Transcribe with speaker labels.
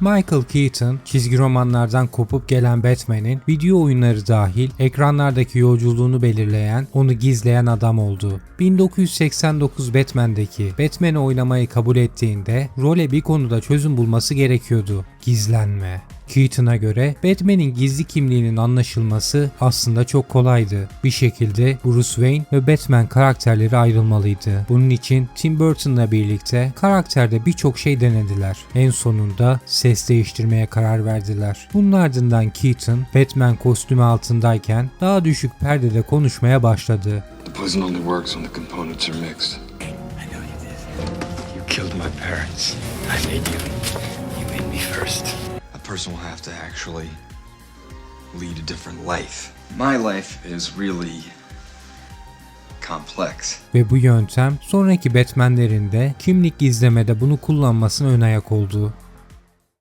Speaker 1: Michael Keaton, çizgi romanlardan kopup gelen Batman'in video oyunları dahil ekranlardaki yolculuğunu belirleyen, onu gizleyen adam oldu. 1989 Batman'deki Batman'i oynamayı kabul ettiğinde role bir konuda çözüm bulması gerekiyordu. Gizlenme. Keaton'a göre Batman'in gizli kimliğinin anlaşılması aslında çok kolaydı. Bir şekilde Bruce Wayne ve Batman karakterleri ayrılmalıydı. Bunun için Tim Burton'la birlikte karakterde birçok şey denediler. En sonunda ses değiştirmeye karar verdiler. Bunun ardından Keaton Batman kostümü altındayken daha düşük perdede konuşmaya başladı.
Speaker 2: The poison only works when the components are mixed.
Speaker 3: I know you did. You killed my parents. I made you. You made me first.
Speaker 2: Person will have to actually lead a different life. My life is really complex.
Speaker 1: Ve bu yöntem sonraki Batman'lerin de kimlik gizlemede bunu kullanmasına ön ayak oldu.